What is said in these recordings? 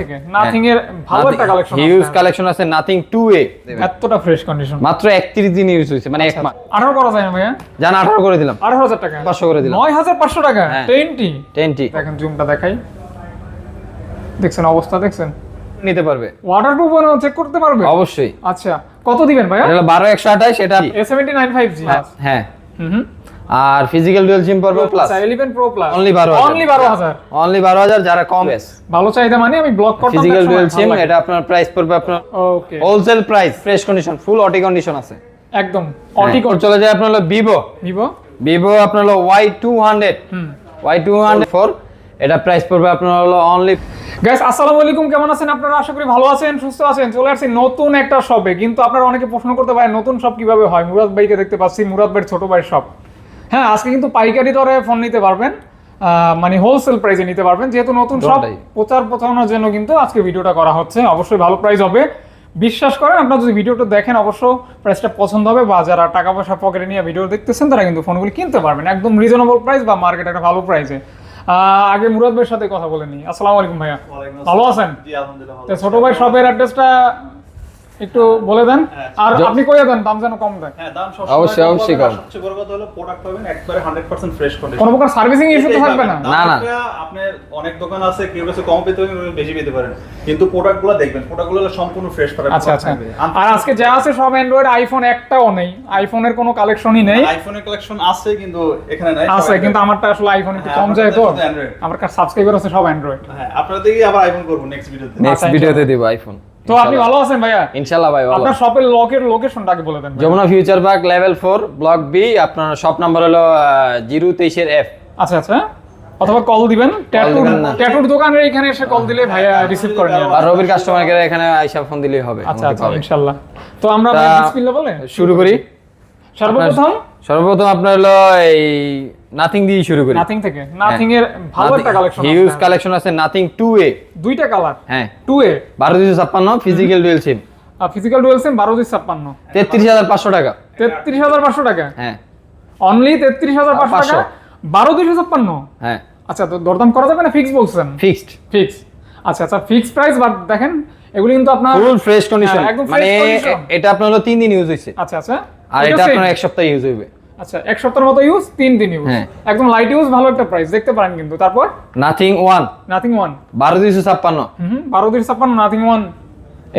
থেকে। নাথিং এর ভালো একটা কালেকশন হিউজ কালেকশন আছে নাথিং 2A এতটা ফ্রেশ কন্ডিশন মাত্র 31 দিন ইউজ হয়েছে মানে এক মাস। আঠারো করা যায় না ভাইয়া? জান 18 করে দিলাম। আঠারো হাজার টাকা। 500 করে দিলাম। নয় হাজার পাঁচশো টাকা? হ্যাঁ। টোয়েন্টি 20 দেখেন জুমটা দেখাই। দেখছেন অবস্থা দেখছেন? নিতে পারবে। ওয়াটার প্রুফ চেক করতে পারবে? অবশ্যই। আচ্ছা কত দিবেন ভাইয়া? এটা হলো 12 128 এটা A seventy nine five G হ্যাঁ হুম। আর ফিজিক্যাল ডুয়াল সিম পড়বে প্লাস আচ্ছা eleven pro plus Only 12,000 only বারো হাজার। অনলি 12000 যারা কম ভালো চাহিদা মানে আমি ব্লক করতাম ফিজিক্যাল ডুয়াল সিম এটা আপনার প্রাইস পড়বে আপনার okay wholesale price fresh condition full অটি condition আছে। একদম অটি অটি চলে যায় আপনার হলো ভিভো ভিভো ভিভো আপনার হলো ওয়াই টু হান্ড্রেড হুম। ওয়াই টু হান্ড্রেড ফোর এটা প্রাইস পড়বে আপনার হলো অনলি গাইস আসসালামু আলাইকুম কেমন আছেন আপনারা? আশা করি ভালো আছেন সুস্থ আছেন। চলে আসছি নতুন একটা শপে কিন্তু আপনারা অনেকে প্রশ্ন করতে পারেন নতুন শপ কীভাবে হয়? মুরাদ ভাইকে দেখতে পাচ্ছি মুরাদ ভাইয়ের ছোট ভাইয়ের শপ হ্যাঁ আজকে কিন্তু পাইকারি দরে ফোন নিতে পারবেন মানে হোলসেল প্রাইসে নিতে পারবেন যেহেতু নতুন দুটোই। প্রচার প্রচারণার জন্য কিন্তু আজকে ভিডিওটা করা হচ্ছে অবশ্যই ভালো প্রাইস হবে। বিশ্বাস করেন আপনারা যদি ভিডিওটা দেখেন অবশ্য প্রাইসটা পছন্দ হবে বা যারা টাকা পয়সা পকেটে নিয়ে ভিডিও দেখতেছেন তারা কিন্তু ফোনগুলি কিনতে পারবেন। একদম রিজনেবল প্রাইস বা মার্কেট একটা ভালো প্রাইসে আগে মুরাদ ভাইয়ের সাথে কথা বলে নিই। আসসালামু আলাইকুম ভাইয়া। ভালো আছেন? জি আলহামদুলিল্লাহ ভালো তো ছোট ভাই শপের অ্যাড্রেসটা একটু বলে দেন। আর আপনি কইয়া দেন দাম যেন কম দেন হ্যাঁ দাম সব অবশ্যই, অবশ্যই কম। সবচেয়ে বড় কথা হলো প্রোডাক্ট পাবেন একবারে 100% ফ্রেশ কন্ডিশন কোনো প্রকার সার্ভিসিং ইস্যু তো থাকবে না। না, না। আপনি অনেক দোকান আছে কেউ কাছে কম পেতে পারেন বেশি পেতে পারেন। কিন্তু প্রোডাক্টগুলো দেখবেন প্রোডাক্টগুলো সম্পূর্ণ ফ্রেশ করা আচ্ছা আচ্ছা। আর আজকে যা আছে সব অ্যান্ড্রয়েড আইফোন একটাও নেই। আইফোনের কোনো কালেকশনই নেই। আইফোনের কালেকশন আছে কিন্তু এখানে নাই। আছে কিন্তু আমারটা আসলে আইফোন একটু হ্যাঁ, কম যায় তো। আমার কাছে সাবস্ক্রাইবার আছে সব অ্যান্ড্রয়েড হ্যাঁ আপনারা দেখি আবার আইফোন করব নেক্সট ভিডিওতে নেক্সট আচ্ছা, ভিডিওতে দিব আইফোন তো আপনি ভালো আছেন ভাইয়া? ইনশাআল্লাহ ভাই ভালো। আপনার শপের লকের লোকেশনটা আগে বলে দেন Jamuna future park level four block B আপনার শপ নাম্বার হলো জিরো তেইশের এফ আচ্ছা আচ্ছা। অথবা কল দিবেন। ট্যাটুর ট্যাটুর দোকানের এখানে এসে কল দিলে ভাইয়া রিসিভ করে নিয়ে আর রবির কাস্টমার কেয়ার এখানে আইসা ফোন দিলেই হবে আচ্ছা আচ্ছা ইনশাআল্লাহ তো আমরা বিসমিল্লাহ বলে? শুরু করি। সর্বপ্রথম? সর্বপ্রথম আপনার হলো এই নাথিং দিয়ে শুরু করি। নাথিং থেকে। নাথিং এর ভালো একটা কালেকশন আছে। হিউজ কালেকশন আছে নাথিং টু এ দুইটা কালার হ্যাঁ। টু এ বারো দুশো ছাপ্পান্ন physical dual SIM physical dual SIM বারো দুই ছাপ্পান্ন। তেত্রিশ হাজার পাঁচশো টাকা। তেত্রিশ হাজার পাঁচশো টাকা? হ্যাঁ। অনলি তেত্রিশ হাজার পাঁচশো টাকা? 500 বারো দুইশো ছাপ্পান্ন? হ্যাঁ। আচ্ছা তো দরদাম করা যাবে না? ফিক্স বলছেন। ফিক্সড ফিক্স আচ্ছা আচ্ছা ফিক্স প্রাইস বাট দেখেন এগুলি কিন্তু আপনার ফুল ফ্রেশ কন্ডিশন হ্যাঁ, মানে এটা আপনার হলো তিন দিন ইউজ হয়েছে আচ্ছা আচ্ছা। আর এটা এটা আপনার এক সপ্তাহ ইউজ হইবে। আচ্ছা এক সপ্তাহের মতো ইউজ তিন দিন ইউজ হ্যাঁ। একদম লাইট ইউজ ভালো একটা প্রাইস দেখতে পারেন কিন্তু। তারপর? নাথিং ওয়ান নাথিং ওয়ান বারো দুশো ছাপ্পান্ন। বারো দুই ছাপ্পান্ন নাথিং ওয়ান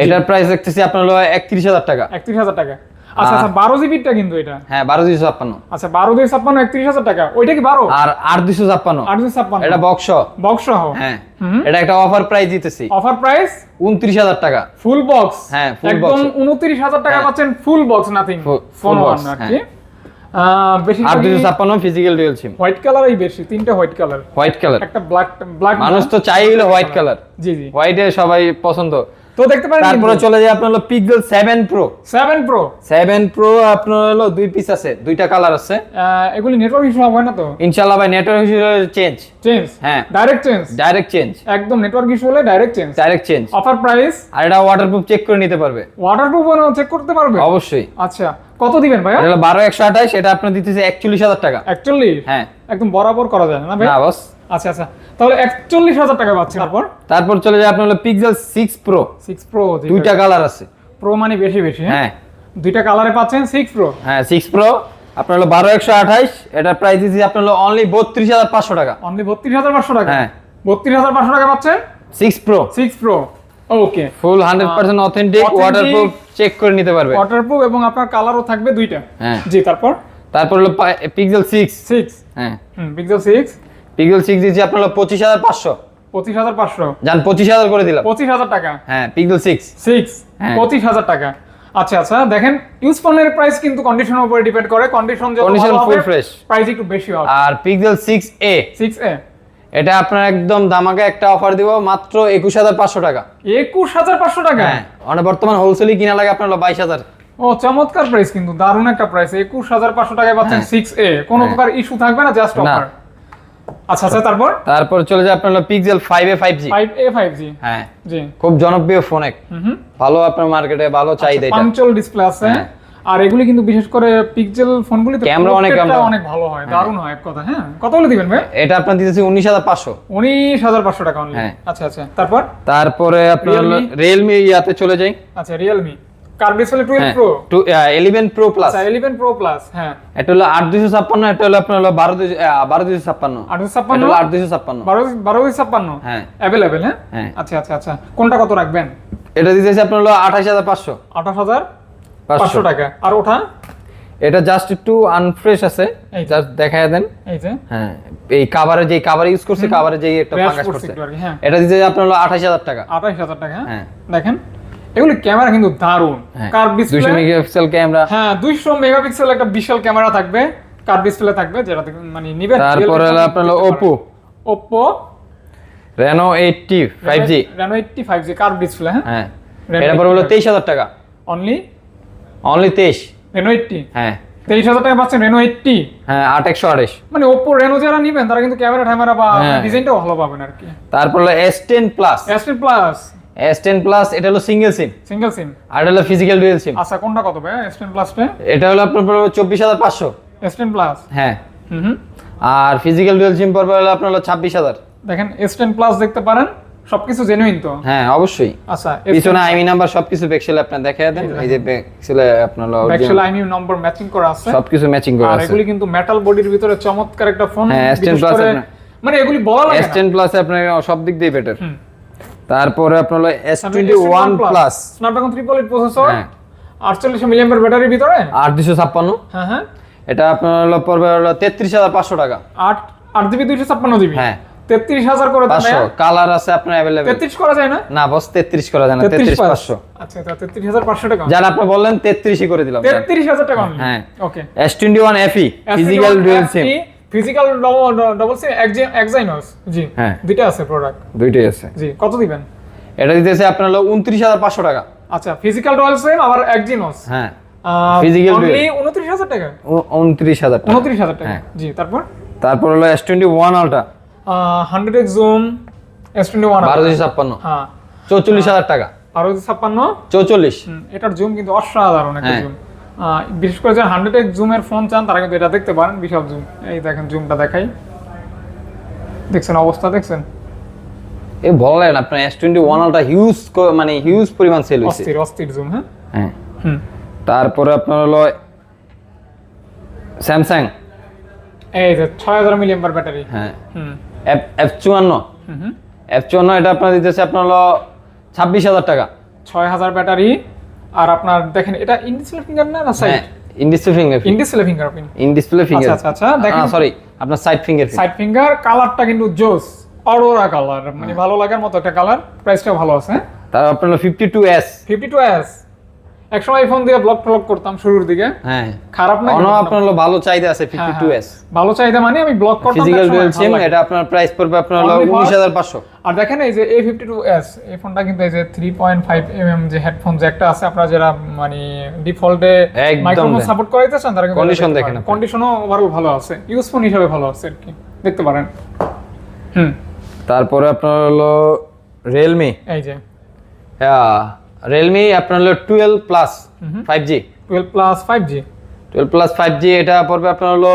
এটার প্রাইস দেখতেছি আপনার হলো একত্রিশ হাজার টাকা। একত্রিশ হাজার টাকা। আচ্ছা আচ্ছা বারো জিবিটা কিন্তু এটা। হ্যাঁ বারো দুশো ছাপ্পান্ন। আচ্ছা বারো দুই ছাপ্পান্ন একত্রিশ হাজার টাকা। ওইটা কি বারো? আর আট দুশো ছাপ্পান্ন। আট দুই ছাপ্পান্ন। এটা বক্স বক্স হ্যাঁ। এটা একটা অফার প্রাইস দিতেছি। অফার প্রাইস উনত্রিশ হাজার টাকা। ফুল বক্স হ্যাঁ, একদম উনত্রিশ হাজার টাকা হ্যাঁ। পাচ্ছেন full box nothing phone one আর কি। ফিজিক্যাল ডুয়েল সিম হোয়াইট কালারই বেশি তিনটা হোয়াইট কালার হোয়াইট কালার একটা ব্ল্যাক ব্ল্যাক মানুষ তো চাই হোয়াইট কালার জি জি। হোয়াইটে সবাই পছন্দ। তো দেখতে পারেন তারপরে চলে যায় আপনার হলো Pixel seven pro seven pro seven pro আপনার হলো দুই পিস আছে দুইটা কালার আছে। এগুলি নেটওয়ার্ক ইস্যু হবে না তো? ইনশাল্লাহ ভাই নেটওয়ার্ক ইস্যু চেঞ্জ চেঞ্জ হ্যাঁ। ডাইরেক্ট চেঞ্জ ডাইরেক্ট চেঞ্জ একদম নেটওয়ার্ক ইস্যু হলে direct change direct change offer price আর এটা ওয়াটারপ্রুফ চেক করে নিতে পারবে। ওয়াটারপ্রুফ চেক করতে পারবে? অবশ্যই। আচ্ছা কত দিবেন ভাই এটা হলো বারো একশো আঠাশ এটা আপনার দিতেছে একচল্লিশ হাজার টাকা। অ্যাকচুয়ালি হ্যাঁ। একদম বরাবর করা যায় না ভাই? না বস আচ্ছা আচ্ছা। তাহলে একচল্লিশ হাজার টাকা পাচ্ছেন তারপর? তারপর চলে যায় আপনার হলো Pixel six pro six pro দুইটা। কালার আছে। প্রো মানে বেশি বেশি হ্যাঁ? হ্যাঁ। দুইটা কালারে পাচ্ছেন সিক্স প্রো হ্যাঁ সিক্স প্রো আপনার হলো বারো একশো আঠাশ এটার প্রাইস দিচ্ছি আপনার হলো অনলি বত্রিশ হাজার পাঁচশো টাকা। অনলি বত্রিশ হাজার পাঁচশো টাকা? হ্যাঁ। বত্রিশ হাজার পাঁচশো টাকা পাচ্ছেন? Six pro six pro okay full hundred percent authentic waterproof check করে নিতে পারবে। ওয়াটারপ্রুফ এবং আপনার কালারও থাকবে দুইটা। হ্যাঁ। জি তারপর? তারপর হলো পিক্সেল সিক্স সিক্স হ্যাঁ। পিক্সেল সিক্স পিক্সেল সিক্স দিচ্ছি আপনার পঁচিশ হাজার পাঁচশো। পঁচিশ হাজার পাঁচশো। যান পঁচিশ হাজার করে দিলাম। পঁচিশ হাজার টাকা? হ্যাঁ পিক্সেল সিক্স সিক্স হ্যাঁ। পঁচিশ হাজার টাকা। আচ্ছা আচ্ছা দেখেন ইউজ ফোনের প্রাইস কিন্তু কন্ডিশনের উপরে ডিপেন্ড করে। কন্ডিশন যত ভালো full হবে প্রাইস একটু বেশি হবে। আর Pixel six A six A এটা আপনার একদম দামাকে একটা অফার দিব মাত্র একুশ হাজার পাঁচশো টাকা। একুশ হাজার পাঁচশো টাকা? হ্যাঁ মানে বর্তমান হোলসেলই কিনা লাগে আপনার হলো বাইশ হাজার। ও চমৎকার প্রাইস কিন্তু দারুণ একটা প্রাইস একুশ হাজার পাঁচশো টাকায় পাচ্ছেন হ্যাঁ। সিক্স এ কোনো হ্যাঁ। প্রকার ইস্যু থাকবে না জাস্ট। অফার আচ্ছা আচ্ছা তারপর? তারপর চলে যায় আপনার Pixel five A five G five A five G হ্যাঁ। জি। খুব জনপ্রিয় ফোন এক। ভালো আপনার মার্কেটে ভালো চাহিদা এটা। পাঞ্চল ডিসপ্লে আছে। হ্যাঁ। আর এগুলি কিন্তু বিশেষ করে পিক্সেল ফোনগুলিতে Camera অনেক অনেক ভালো হয় দারুণ হয় এক কথা হ্যাঁ। কত বলে দিবেন ভাই? এটা আপনার দিতেছি উনিশ হাজার পাঁচশো। উনিশ হাজার পাঁচশো টাকা অনলি হ্যাঁ। আচ্ছা আচ্ছা তারপর? তারপরে আপনার Realme? রিয়েলমি ইয়াতে চলে যাই। আচ্ছা রিয়েলমি টুয়েলভ হ্যাঁ pro two eleven pro plus আচ্ছা ইলেভেন প্রো প্লাস হ্যাঁ। এটা হলো আট দুশো ছাপ্পান্ন এটা হলো আপনার হলো বারো দুশো বারো দুশো ছাপ্পান্ন। আটশো এটা ছাপ্পান্ন হলো আট দুশো ছাপ্পান্ন। বারো বারো ছাপ্পান্ন? হ্যাঁ। অ্যাভেলেবেল হ্যাঁ? হ্যাঁ। আচ্ছা আচ্ছা আচ্ছা। কোনটা কত রাখবেন? এটা দিতেছি আপনার হলো আঠাশ হাজার পাঁচশো। আঠাশ হাজার পাঁচশো। পাঁচশো টাকা। আর ওঠা? এটা জাস্ট একটু আনফ্রেশ আছে। জাস্ট দেখায় দেন। এই যে। হ্যাঁ এই কাভারে যে কাভার ইউজ করছে কাভারে যে একটা ফাঙ্গাস করছে। হ্যাঁ। এটা দিতে আপনার হলো আঠাশ হাজার টাকা। আঠাশ হাজার টাকা হ্যাঁ। হ্যাঁ। দেখেন। এগুলি ক্যামেরা কিন্তু দারুণ। হ্যাঁ কার্ভ ডিসপ্লে মেগাপিক্সেল ক্যামেরা হ্যাঁ দুইশো মেগাপিক্সেল একটা বিশাল ক্যামেরা থাকবে কার্ভ ডিসপ্লে থাকবে যেটা মানে নিবেন তারপরে হলো আপনার Reno eighty five G Reno eighty five G curve display হ্যাঁ। হ্যাঁ। এটা পরে হলো তেইশ হাজার টাকা। অনলি অনলি তেইশ। রেনো এইটটি হ্যাঁ। তেইশ হাজার টাকা পাচ্ছেন রেনো এইটটি হ্যাঁ আট একশো আঠাশ। মানে ওপো রেনো যারা নিবেন তারা কিন্তু ক্যামেরা ট্যামেরা বা হ্যাঁ। ডিজাইনটাও ভালো পাবেন আর কি। তারপর হলো S ten plus S plus S ten plus এটা হলো সিঙ্গেল সিম সিঙ্গেল সিম আর এটা হলো ফিজিক্যাল ডুয়েল সিম আচ্ছা কোনটা কত ভাই? এস টেন প্লাসটা এটা হলো আপনার পড়বে চব্বিশ হাজার পাঁচশো। এস টেন প্লাস হ্যাঁ। হুম আর ফিজিক্যাল ডুয়েল সিম পড়বে হলো আপনার হলো ছাব্বিশ হাজার। দেখেন এস টেন প্লাস দেখতে পারেন সবকিছু জেনুইন তো? হ্যাঁ অবশ্যই। আচ্ছা পিছনে আইমি নাম্বার সবকিছু পেক্সেলে আপনার দেখা দেন। এই যে পেক্সেলে আপনার হলো ব্যাকশেল আইমি নম্বর ম্যাচিং করা আছে। সবকিছু ম্যাচিং করা আছে। আর এগুলি কিন্তু মেটাল বডির ভিতরে চমৎকার একটা ফোন হ্যাঁ, S10 বিশেষ Plus মানে এগুলি বলা লাগে এস টেন প্লাস আপনার সব দিক দিয়ে বেটার হুম। তারপরে আপনার হলো S twenty one plus Snapdragon triple eight processor. আটচল্লিশ মিলিয়ামের ব্যাটারির ভিতরে? আট দুশো ছাপ্পান্ন। হ্যাঁ হ্যাঁ। এটা আপনার হলো পড়বে হলো তেত্রিশ হাজার পাঁচশো টাকা। আট আট জিবি দুইশো ছাপ্পান্ন জিবি হ্যাঁ। তেত্রিশ হাজার করে দেন পাঁচশো। কালার আছে আপনার অ্যাভেলেবেল তেত্রিশ করা যায় না? না বস তেত্রিশ করা যায় না তেত্রিশ পাঁচশো। আচ্ছা আচ্ছা তেত্রিশ হাজার পাঁচশো টাকা। যারা আপনি বললেন তেত্রিশই করে দিলাম। তেত্রিশ হাজার টাকা হ্যাঁ। Okay S twenty one FE physical dual SIM physical double SIM Exynos জি হ্যাঁ। দুইটা আছে প্রোডাক্ট দুইটাই আছে। জি কত দিবেন? এটা দিতেছে আপনার হলো উনত্রিশ হাজার পাঁচশো টাকা। আচ্ছা ফিজিক্যাল ডুয়াল সিম আবার এক্সিনস হ্যাঁ। Physical অনলি উনত্রিশ হাজার টাকা? উ- উনত্রিশ হাজার টাকা। উনত্রিশ হাজার টাকা। হ্যাঁ। জি তারপর? তারপর হলো S twenty one ultra hundred X zoom S twenty one বারো দুশো ছাপ্পান্ন। হ্যাঁ। চৌচল্লিশ হাজার টাকা। আরও ছাপ্পান্ন? চৌচল্লিশ। হুম, এটার জুম কিন্তু অসাধারণ একটা হ্যাঁ। জুম বিশেষ করে যারা হান্ড্রেড এক্স জুমের ফোন চান তারা কিন্তু এটা দেখতে পারেন বিশাল জুম এই দেখেন জুমটা দেখাই। দেখছেন অবস্থা দেখছেন? এ বলেন আপনার S twenty one ultra huge মানে হিউজ পরিমাণ সেল হয়েছে অস্থির অস্থির জুম হ্যাঁ? হ্যাঁ। হুম। তারপরে আপনার হলো স্যামসাং এই যে ছয় হাজার মিলিয়াম পার ব্যাটারি। হ্যাঁ। হুম। এফ এফ চুয়ান্ন। হুম হুম। এফ চুয়ান্ন এটা আপনার দিতেছে আপনার হলো ছাব্বিশ হাজার টাকা। ছয় হাজার ব্যাটারি আর আপনার দেখেন এটা ইনডিসপ্লে ফিঙ্গার না না side in display finger in display finger in display finger আচ্ছা আচ্ছা, আচ্ছা দেখেন। সরি আপনার সাইড ফিঙ্গার সাইড ফিঙ্গার কালারটা কিন্তু জোস অরোরা কালার মানে ভালো লাগার মতো একটা কালার প্রাইসটা ভালো আছে হ্যাঁ? তার আপনার 52s 52s একসময় ফোন দিয়ে ব্লগ ট্লগ করতাম শুরুর দিকে। হ্যাঁ। খারাপ না অন আপনার হলো ভালো চাহিদা আছে হ্যাঁ, ফিফটি টু হ্যাঁ। এস ভালো চাহিদা মানে আমি ব্লগ করতাম ফিজিক্যাল ডুয়েল সিম এটা আপনার প্রাইস পড়বে আপনার হলো Only for- উনিশ হাজার পাঁচশো। আর দেখেন এই যে এ ফিফটি টু এস এই ফোনটা কিন্তু এই যে থ্রি পয়েন্ট ফাইভ এম এম যে হেডফোন যে একটা আছে আপনারা যারা মানে ডিফল্টে মাইক্রোফোন সাপোর্ট করাইতে চান তারা Condition দেখেন। কন্ডিশনও ওভারঅল ভালো আছে। ইউজফোন হিসাবে ভালো আছে আর কি। দেখতে পারেন। হুম। তারপরে আপনার হলো রিয়েলমি এই যে। রিয়েলমি আপনার হলো twelve plus five G twelve plus five G twelve plus five G এটা পড়বে আপনার হলো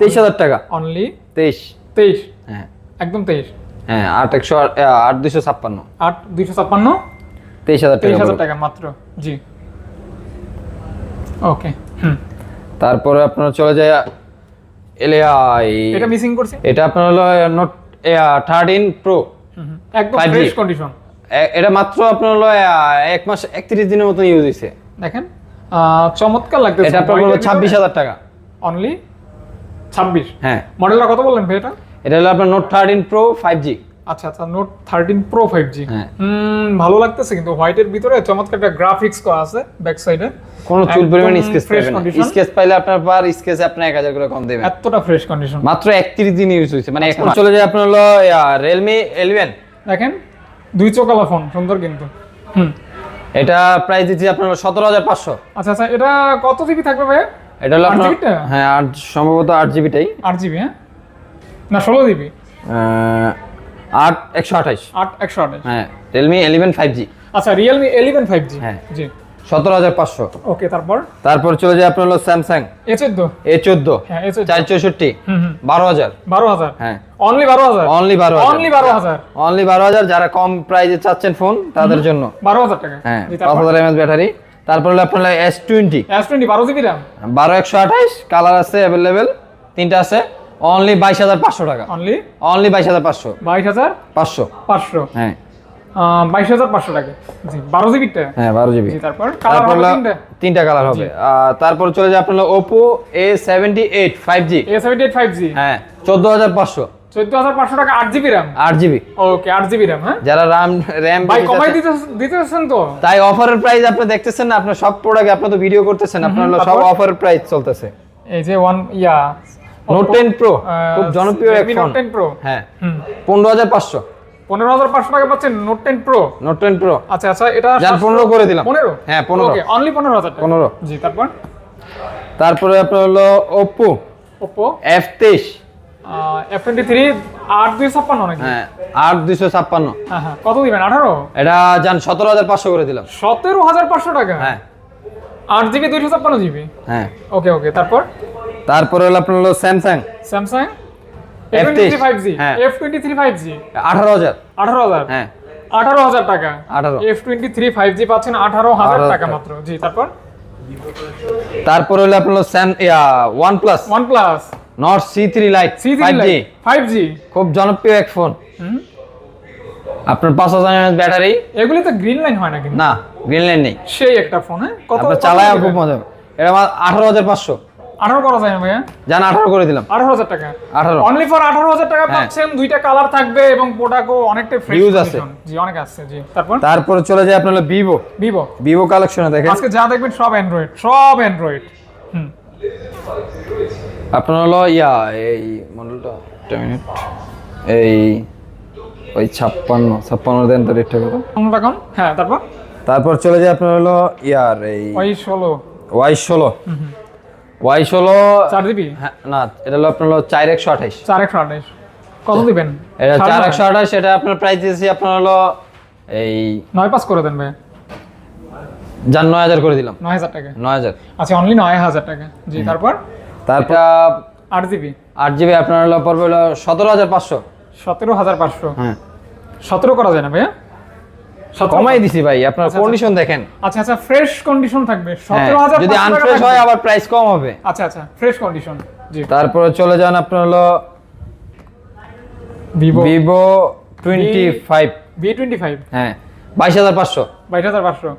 তেইশ হাজার টাকা। অনলি তেইশ। তেইশ? হ্যাঁ। একদম তেইশ। হ্যাঁ আট একশো আট- দুশো ছাপ্পান্ন। আট দুইশো ছাপ্পান্ন? তেইশ হাজার তেইশ টাকা হাজার টাকা মাত্র জি। ওকে হুম। তারপরে আপনার চলে যায় এলিআই এটা মিসিং করছে? এটা আপনার হলো নোট থার্টিন প্রো। একদম ফ্রেশ কন্ডিশন এটা মাত্র আপনার হলো এক মাস একত্রিশ দিনের মতন ইউজ হয়েছে দেখেন চমৎকার লাগতেছে। এটা আপনার হলো ছাব্বিশ হাজার টাকা। অনলি ছাব্বিশ? হ্যাঁ। মডেলটা কত বললেন ভাই এটা? এটা হলো আপনার Note thirteen pro five G আচ্ছা আচ্ছা Note thirteen pro five G. ভালো লাগতেছে কিন্তু হোয়াইটের ভিতরে চমৎকার একটা গ্রাফিক্স করা আছে ব্যাক সাইডে কোনো চুল পরিমাণ স্কেচ পাবেন স্কেচ পাইলে আপনার পার স্কেচে আপনি এক হাজার করে কম দেবেন। এতটা ফ্রেশ কন্ডিশন মাত্র একত্রিশ দিন ইউজ হয়েছে মানে এখন চলে যায় আপনার হলো রিয়েলমি এলিভেন দেখেন দুই চোকালা ফোন সুন্দর কিন্তু। হুম। এটা প্রাইস দিচ্ছি আপনার সতেরো হাজার পাঁচশো। আচ্ছা আচ্ছা এটা কত জিবি থাকবে ভাই এটা হলো আট আপনার? হ্যাঁ আট সম্ভবত আট জিবিটাই আট জিবি হ্যাঁ? না ষোলো জিবি আট একশো আঠাশ। আট একশো আঠাশ। হ্যাঁ রিয়েলমি এলিভেন ফাইভ জি আচ্ছা রিয়েলমি এলিভেন ফাইভ জি হ্যাঁ। জি। সতেরো হাজার পাঁচশো। ওকে তারপর? তারপর চলে যায় আপনার হলো স্যামসাং। এ চোদ্দ? এ চোদ্দ। হ্যাঁ চার চৌষট্টি বারো হাজার। বারো হাজার? হ্যাঁ। অনলি বারো হাজার? অনলি বারো অনলি বারো হাজার? অনলি বারো হাজার যারা কম প্রাইজে চাচ্ছেন ফোন তাদের জন্য। বারো হাজার টাকা? হ্যাঁ পাঁচ হাজার এমএস ব্যাটারি তারপর হলো আপনার এস টোয়েন্টি এস টোয়েন্টি বারো জিবি র্যাম বারো একশো আঠাইশ কালার আছে অ্যাভেলেবেল তিনটা আছে। অনলি বাইশ হাজার পাঁচশো টাকা। অনলি অনলি বাইশ হাজার পাঁচশো। বাইশ হাজার পাঁচশো। পাঁচশো। হ্যাঁ। বাইশ হাজার পাঁচশো টাকা জি বারো জিবিটা হ্যাঁ বারো জিবি। তারপর তারপর তিনটে। তিনটা কালার হবে। তারপর চলে যায় আপনার Oppo A seventy eight five G A seventy eight five G হ্যাঁ চোদ্দ হাজার পাঁচশো। চোদ্দ হাজার পাঁচশো টাকা আট জিবি র্যাম আট জিবি। ওকে আট জিবি র্যাম হ্যাঁ? যারা রাম র্যাম ভাই কমাই দিতে দিতেছেন তো? তাই অফারের প্রাইস আপনি দেখতেছেন না আপনার সব প্রোডাক্ট আপনি তো ভিডিও করতেছেন আপনার সব? অফারের প্রাইস চলতেছে। এই যে one yeah Note ten pro খুব জনপ্রিয় এক ফোন নোট টেন প্রো হ্যাঁ পনেরো হাজার পাঁচশো। পনেরো হাজার পাঁচশো টাকা পাচ্ছেন Note ten pro Note ten pro আচ্ছা আচ্ছা এটা 15 করে দিলাম। পনেরো? হ্যাঁ, 15 ওকে অনলি পনেরো হাজার 15 জি তারপর? তারপরে আপনার হলো ওপো ওপো এফ তেইশ। এফ টোয়েন্টি থ্রি আট দুই ছাপ্পান্ন নাকি? হ্যাঁ আট দুইশো ছাপ্পান্ন। হ্যাঁ হ্যাঁ কত দিবেন আঠারো? এটা যান সতেরো হাজার পাঁচশো করে দিলাম। সতেরো হাজার পাঁচশো টাকা? হ্যাঁ। আট জিবি দুইশো ছাপ্পান্ন জিবি? হ্যাঁ। ওকে ওকে তারপর? তারপরে হলো আপনার হলো স্যামসাং স্যামসাং আঠারো হাজার। হ্যাঁ। টাকা। 18 F twenty three five G পাচ্ছেন আঠারো হাজার টাকা। মাত্র। জি তারপর? তারপরে হলো আপনার Sam one plus one plus Nord C three lite C five G five G খুব জনপ্রিয় এক ফোন। আপনার পাঁচ হাজার এমএস ব্যাটারি। এগুলি তো গ্রিন লাইন হয় না কিন্তু। না গ্রিন লাইন নেই। সেই একটা ফোন হ্যাঁ? কত চালায় খুব মজা এটা আমার আঠারো হাজার পাঁচশো। আঠারো করা যায় না ভাইয়া? যান আঠারো করে দিলাম। আঠারো হাজার টাকা। আঠারো। অনলি ফর আঠারো হাজার টাকা হ্যাঁ। পাচ্ছেন দুইটা কালার থাকবে এবং প্রোডাক্টও অনেকটা Views আছে। জি অনেক আসছে জি। তারপর? তারপরে চলে যায় আপনার হলো ভিভো ভিভো ভিভো কালেকশনে দেখেন। আজকে যা দেখবেন সব অ্যান্ড্রয়েড সব অ্যান্ড্রয়েড হুম। আপনার হলো ইয়া এই মডেলটা একটা মিনিট এই ওই ছাপ্পান্ন ছাপ্পান্ন দেন তো রেটটা কত? কম? হ্যাঁ তারপর? তারপর চলে যায় আপনার হলো ইয়ার এই ওই ষোলো। ওয়াই ষোলো। ওয়াই ষোলো চার জিবি? হ্যাঁ না এটা হলো আপনার হলো চার একশো আঠাইশ। চার একশো আঠাইশ। কত দিবেন? এটা চার? একশো আঠাশ এটা আপনার প্রাইস দিয়েছি আপনার হলো এই নয় পাস করে দেন ভাই। যান নয় হাজার করে দিলাম। নয় হাজার টাকা। নয় হাজার। আচ্ছা অনলি নয় হাজার টাকা। জি তারপর? তারপর আট জিবি। আট জিবি আপনার হলো পড়বে হলো সতেরো হাজার পাঁচশো। সতেরো হাজার পাঁচশো। হ্যাঁ। সতেরো করা যায় না ভাইয়া? কমাই দিছি ভাই আপনার আচ্ছা, কন্ডিশন দেখেন। আচ্ছা আচ্ছা ফ্রেশ কন্ডিশন থাকবে। হ্যাঁ, সতেরো হাজার যদি আনফ্রেশ হয় আবার প্রাইস কম হবে। আচ্ছা আচ্ছা ফ্রেশ কন্ডিশন জি। তারপরে চলে যান আপনার হলো Vivo Vivo twenty five B twenty five হ্যাঁ বাইশ হাজার পাঁচশো। বাইশ হাজার পাঁচশো।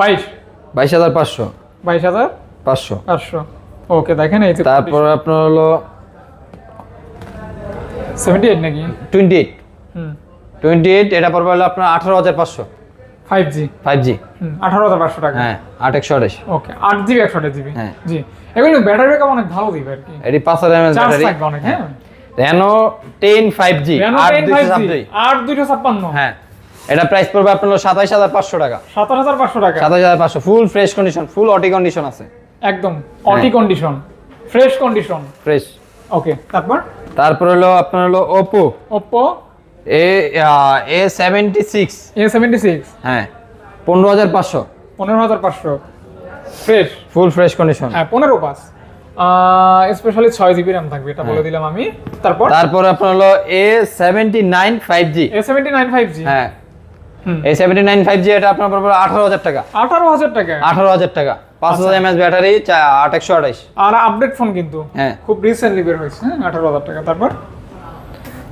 বাইশ। বাইশ হাজার পাঁচশো। বাইশ হাজার পাঁচশো। পাঁচশো। ওকে দেখেন এই তারপর আপনার হলো সেভেন্টি এইট নাকি? টোয়েন্টি এইট হুম। টোয়েন্টি এইট এটা পড়বে হলো আপনার আঠারো হাজার পাঁচশো। ফাইভ জি ফাইভ জি আঠারো হাজার পাঁচশো টাকা। হ্যাঁ আট একশো আঠাশ। ওকে আট জিবি একশো আঠাশ জিবি। হ্যাঁ। জি এগুলো ব্যাটারি ব্যাকআপ অনেক ভালো দিবে আর কি। এটি পাঁচ হাজার এমএস ব্যাটারি। অনেক হ্যাঁ। রেনো টেন ফাইভ জি আট 10 দুইশো 5G, ছাব্বিশ আট দুইশো ছাপ্পান্ন। হ্যাঁ এটা প্রাইস পড়বে আপনার হলো সাতাইশ হাজার পাঁচশো টাকা। সাতাশ হাজার পাঁচশো টাকা। সাতাইশ হাজার পাঁচশো ফুল ফ্রেশ কন্ডিশন ফুল অটি কন্ডিশন আছে। একদম অটি condition fresh condition fresh okay তারপর? তারপর হলো আপনার হলো Oppo Oppo A A seventy six A seventy six হ্যাঁ। পনেরো হাজার পাঁচশো। পনেরো হাজার পাঁচশো। ফ্রেশ ফুল ফ্রেশ কন্ডিশন হ্যাঁ পনেরো পাস স্পেশালি ছয় জিবি র্যাম থাকবে এটা হ্যাঁ। বলে দিলাম আমি। তারপর? তারপর আপনার হলো A seventy nine five G A seventy nine five G হ্যাঁ। A seventy nine five G এটা আপনার পড়বে আঠারো হাজার টাকা। আঠারো হাজার টাকা। আঠারো হাজার টাকা। পাঁচ হাজার এমএস ব্যাটারি আট একশো আঠাইশ। আর আপডেট ফোন কিন্তু। হ্যাঁ। খুব রিসেন্টলি বের হয়েছে হ্যাঁ আঠারো হাজার টাকা। তারপর?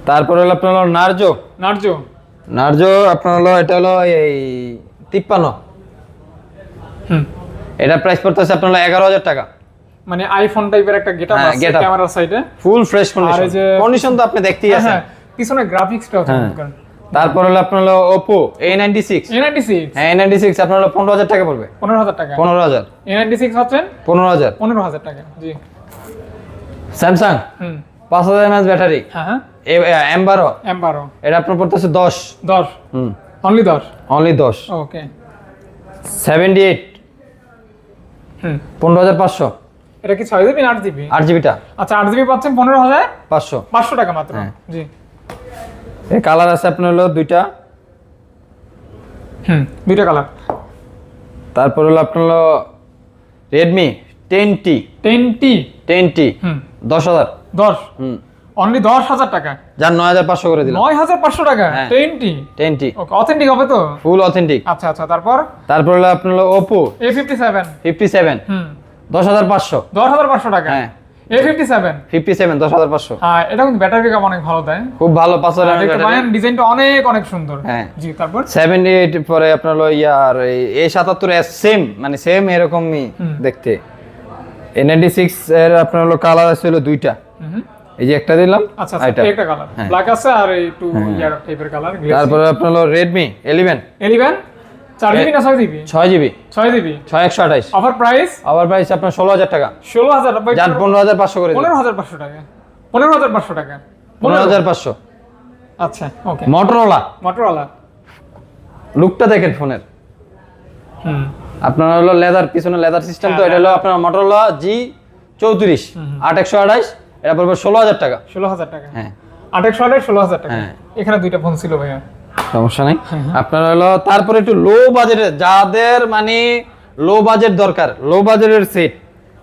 তারপর হলো আপনার হলো নার্জো। নার্জো। নার্জো আপনার হলো এটা হলো এই তিপ্পান্ন। হুম। এটা প্রাইস পড়তেছে আপনার হলো এগারো হাজার টাকা। মানে আইফোন টাইপের একটা গেটআপ হ্যাঁ, আছে। ক্যামেরার সাইডে ফুল ফ্রেশ কন্ডিশন কন্ডিশন তো আপনি দেখতেই আছেন। হ্যাঁ পিছনে গ্রাফিক্সটাও হ্যাঁ। তারপর হলো আপনার হলো Oppo A ninety six A ninety six হ্যাঁ এ নাইনটি সিক্স আপনার হলো পনেরো হাজার টাকা পড়বে। পনেরো হাজার টাকা। পনেরো হাজার। এ নাইনটি সিক্স হচ্ছেন? পনেরো হাজার। পনেরো হাজার টাকা জি। স্যামসাং হুম। পাঁচ হাজার এমএস ব্যাটারি। হ্যাঁ হ্যাঁ। এম বারো এটা আপনার পড়তেছে দশ। দশ। হুম। অনলি দশ? অনলি দশ। ওকে সেভেন্টি এইট হুম। পনেরো হাজার পাঁচশো। এটা কি ছয় জিবি না আট জিবি? আট জিবিটা। আচ্ছা আট জিবি পাচ্ছেন পনেরো হাজার? পাঁচশো। পাঁচশো টাকা মাত্র। হ্যাঁ। জি। এই কালার আছে আপনার হলো দুইটা। হুম দুইটা কালার। তারপর হলো আপনার হলো Redmi ten T ten T ten T হুম। দশ হাজার। দশ। হুম। অনলি দশ হাজার টাকা। যার নয় হাজার পাঁচশো করে দিলাম। নয় হাজার পাঁচশো টাকা। হ্যাঁ। Ten T ten T okay authentic হবে তো? ফুল অথেন্টিক আচ্ছা আচ্ছা তারপর? তারপর হলো আপনার Oppo A fifty seven fifty seven হুম। দশ হাজার পাঁচশো। দশ হাজার পাঁচশো টাকা। হ্যাঁ। A fifty seven fifty seven দশ হাজার পাঁচশো। এটা কিন্তু ব্যাটারি ব্যাকআপ অনেক ভালো দেয়। খুব ভালো পাঁচ আর হাজার দেখতে পারেন ডিজাইনটা অনেক অনেক সুন্দর। হ্যাঁ। জি তারপর? সেভেন্টি এইট পরে আপনার হলো ইয়ার এ সাতাত্তর এস সেম মানে সেম এরকমই দেখতে। এ নাইনটি সিক্স এর আপনার হলো কালার আছে হলো দুইটা। এই যে একটা দিলাম আচ্ছা এটা আচ্ছা একটা কালার হ্যাঁ। ব্ল্যাক আছে আর একটু ইয়ার টাইপের কালার তারপরে আপনার হলো রেডমি এলিভেন এলিভেন চার জিবি না GB GB GB offer price price আপনার ষোলো হাজার টাকা। যান করে দিলাম পনেরো হাজার পাঁচশো টাকা। পনেরো হাজার পাঁচশো টাকা। পনেরো হাজার পাঁচশো। আচ্ছা ওকে মোটরোলা লুকটা দেখেন ফোনের। হুম। আপনার হলো লেদার পিছনে লেদার সিস্টেম তো হ্যাঁ, এটা হলো আপনার মোটরোলা জি চৌত্রিশ আট একশো আঠাইশ। এটা পড়বে ষোলো হাজার টাকা। ষোলো হাজার টাকা। হ্যাঁ। আঠাশশো আঠাশ ষোলো হাজার টাকা। হ্যাঁ। এখানে দুইটা ফোন ছিল ভাইয়া। সমস্যা নেই। আপনার হলো তারপরে একটু লো বাজেটের যাদের মানে লো বাজেট দরকার লো বাজেটের সেট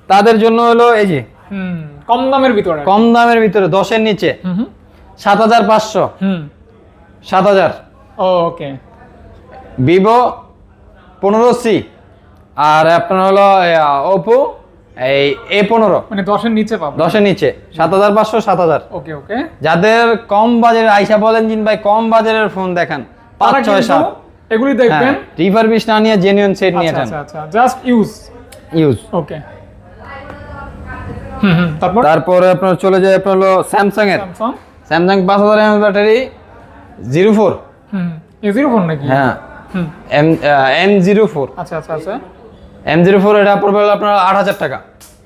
তাদের জন্য হলো এই যে হুম কম দামের ভিতরে। কম দামের ভিতরে দশের নিচে। সাত হাজার পাঁচশো। হুম। সাত হাজার। ওকে। ভিভো পনেরো সি। আর আপনার হলো ওপো এই এ পনেরো। মানে দশের নিচে পাবো। দশের নিচে। সাত হাজার পাঁচশো সাত হাজার। ওকে ওকে। যাদের কম বাজেটের আইসা বলেন জিন ভাই কম বাজেটের ফোন দেখান পাঁচ ছয় সাত। এগুলি দেখবেন। রিভার বিশ না নিয়ে জেনুইন সেট নিয়ে আচ্ছা যান। আচ্ছা জাস্ট ইউজ ইউজ ওকে। তারপর? তারপরে আপনার চলে যায় আপনার হলো স্যামসাং এর স্যামসাং পাঁচ হাজার MS battery zero four zero phone নাকি? হ্যাঁ। এম এম জিরো ফোর আচ্ছা আচ্ছা আচ্ছা। এম জিরো ফোর এটা পড়বে আপনার আট হাজার টাকা।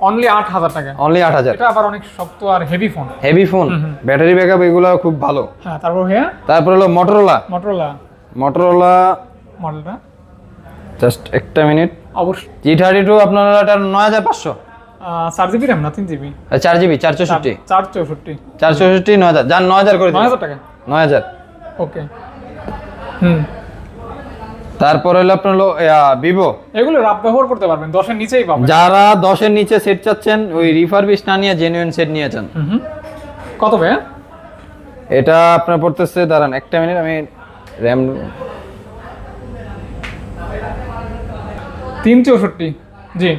অনলি আট হাজার টাকা। অনলি আট হাজার। এটা আবার অনেক শক্ত আর heavy phone heavy phone battery backup এগুলো খুব ভালো। হ্যাঁ তারপর ভাইয়া? তারপর হলো মোটরোলা মোটরোলা মোটরোলা মডেলটা জাস্ট একটা মিনিট অবশ্যই জি থার্টি টু আপনার এটা নয় হাজার পাঁচশো। চার জিবি র্যাম না তিন জিবি? চার জিবি চার চৌষট্টি। চার চৌষট্টি। চার চৌষট্টি নয় হাজার। যান নয় হাজার করে নয় হাজার টাকা? নয় হাজার। ওকে হুম। তারপর হলো আপনার হলো ভিভো এগুলো রাব ব্যবহার করতে পারবেন দশের নিচেই পাবেন। যারা দশের নিচে সেট চাচ্ছেন ওই রিফারবিশ না নিয়ে জেনুইন সেট নিয়েছেন কত ভাইয়া? এটা আপনার পড়তেছে দাঁড়ান একটা মিনিট আমি র্যাম তিন চৌষট্টি জি।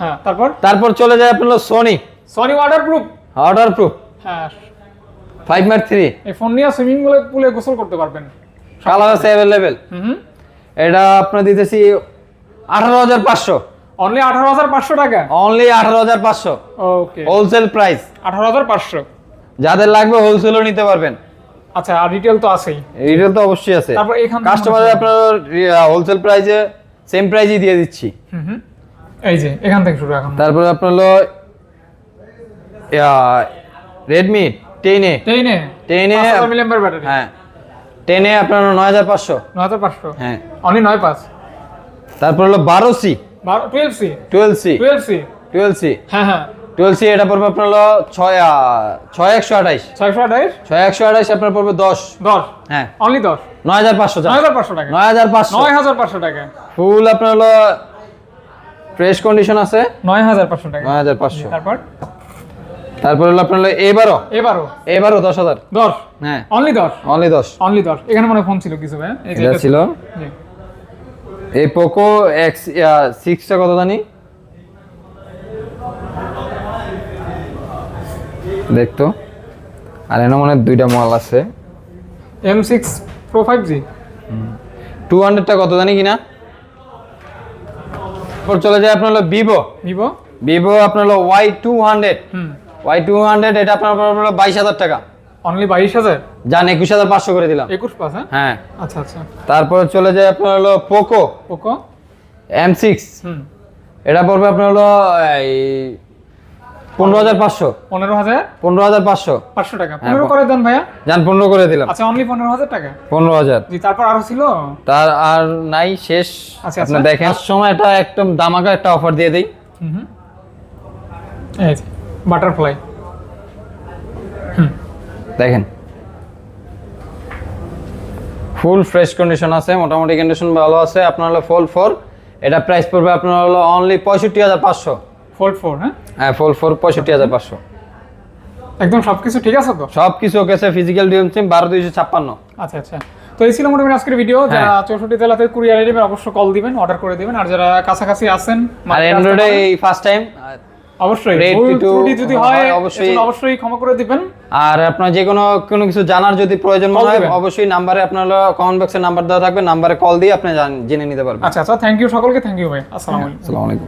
হ্যাঁ তারপর? তারপর চলে যায় আপনার হলো Sony Sony waterproof order proof হ্যাঁ। ফাইভ মার্ক থ্রি এই ফোন নিয়ে সুইমিং পুলে গোসল করতে পারবেন। কালার আছে অ্যাভেলেবেল হুম। এটা আপনার দিতেছি আঠারো হাজার পাঁচশো। অনলি আঠারো হাজার পাঁচশো টাকা? অনলি আঠারো হাজার পাঁচশো। ওকে হোলসেল প্রাইস আঠারো হাজার পাঁচশো? যাদের লাগবে হোলসেলও নিতে পারবেন। আচ্ছা আর রিটেল তো আছেই। রিটেল তো অবশ্যই আছে। তারপর এখান কাস্টমারের আপনার হোলসেল প্রাইসে সেম প্রাইসই দিয়ে দিচ্ছি। হুম এই যে এখান থেকে শুরু এখন। তারপরে আপনার হলো রেডমি টেনে টেনে টেনে মিলিয়ামের ব্যাটারি হ্যাঁ। টেনে আপনার নয় হাজার পাঁচশো। নয় হাজার পাঁচশো? হ্যাঁ। অনলি নয় পাঁচ। তারপর হলো বারো C. Twelve C twelve C twelve C twelve C হ্যাঁ হ্যাঁ। টুয়েলভ সি এটা পড়বে আপনার হলো ছয় ছয় একশো আঠাইশ। ছয়শো আঠাইশ? ছয় একশো আঠাইশ আপনার পড়বে দশ। দশ? হ্যাঁ। অনলি দশ? নয় হাজার পাঁচশো নয় হাজার পাঁচশো টাকা। নয় হাজার পাঁচশো। নয় হাজার পাঁচশো টাকা। ফুল আপনার হলো ফ্রেশ কন্ডিশন আছে। নয় হাজার পাঁচশো টাকা। নয় হাজার পাঁচশো। তারপর? তারপর হলো আপনার এবারও? এবারও। এবারও দশ হাজার? দশ। হ্যাঁ। অনলি দশ? অনলি দশ? অনলি দশ। এখানে মনে ফোন ছিল কিছু ভাই এটা এটা ছিল? এই পোকো এক্স সিক্সটা কত জানি? দেখতো। আর এনে মনে হয় দুইটা মাল আছে। M six pro five G two হান্ড্রেডটা কত জানি কিনা? চলে যায় আপনার হলো ভিভো ভিভো ভিভো আপনার হলো ওয়াই টু হান্ড্রেড হুম। ওয়াই টু হান্ড্রেড এটা আপনার বাইশ হাজার টাকা। অনলি বাইশ হাজার? যান একুশ হাজার পাঁচশো করে দিলাম। একুশ পাঁচ হ্যাঁ? হ্যাঁ। আচ্ছা আচ্ছা। তারপর চলে যায় আপনার হলো পোকো পোকো এম সিক্স হুম। এটা পড়বে আপনার হলো এই পনেরো হাজার পাঁচশো। পনেরো হাজার? পনেরো হাজার পাঁচশো। পাঁচশো টাকা। পনেরো করে দেন ভাইয়া। যান পনেরো করে দিলাম। আচ্ছা অনলি পনেরো হাজার টাকা? পনেরো হাজার। জি তারপর আরও ছিল? তার আর নাই শেষ। আচ্ছা, আপনি আচ্ছা। দেখেন সময় এটা একদম দামাকা একটা অফার দিয়ে দিই। হুম হুম। এই বাটারফ্লাই। দেখেন। ফুল ফ্রেশ কন্ডিশন আছে মোটামুটি কন্ডিশন ভালো আছে আপনার হলো ফোল ফোর এটা প্রাইস পড়বে আপনার হলো অনলি পঁয়ষট্টি হাজার পাঁচশো। ফোল্ড ফোর হ্যাঁ? হ্যাঁ ফোল ফোর পঁয়ষট্টি হাজার পাঁচশো। একদম সবকিছু ঠিক আছে তো? সব কিছু ওকে আছে ফিজিক্যাল ডিএম সিম বারো দুইশো ছাপ্পান্ন। আচ্ছা আচ্ছা। তো এই ছিল মোটামুটি আজকের ভিডিও যারা চৌষট্টি জেলাতে কুরিয়ার নেবেন অবশ্যই কল দিবেন অর্ডার করে দিবেন। আর যারা কাছাকাছি আছেন আর অ্যান্ড্রয়েডে এই ফার্স্ট টাইম অবশ্যই ত্রুটি যদি হয়, হয় অবশ্যই- অবশ্যই অবশ্যই ক্ষমা করে দিবেন। আর আপনার যে কোনো কোনো কিছু জানার যদি প্রয়োজন মনে হয় অবশ্যই নাম্বারে আপনার কমেন্ট বক্সে নাম্বার দেওয়া থাকবে নাম্বারে কল দিয়ে আপনি জেনে নিতে পারবেন। আচ্ছা আচ্ছা থ্যাংক ইউ সকলকে থ্যাংক ইউ ভাই। আসসালাম আসসালামু আলাইকুম।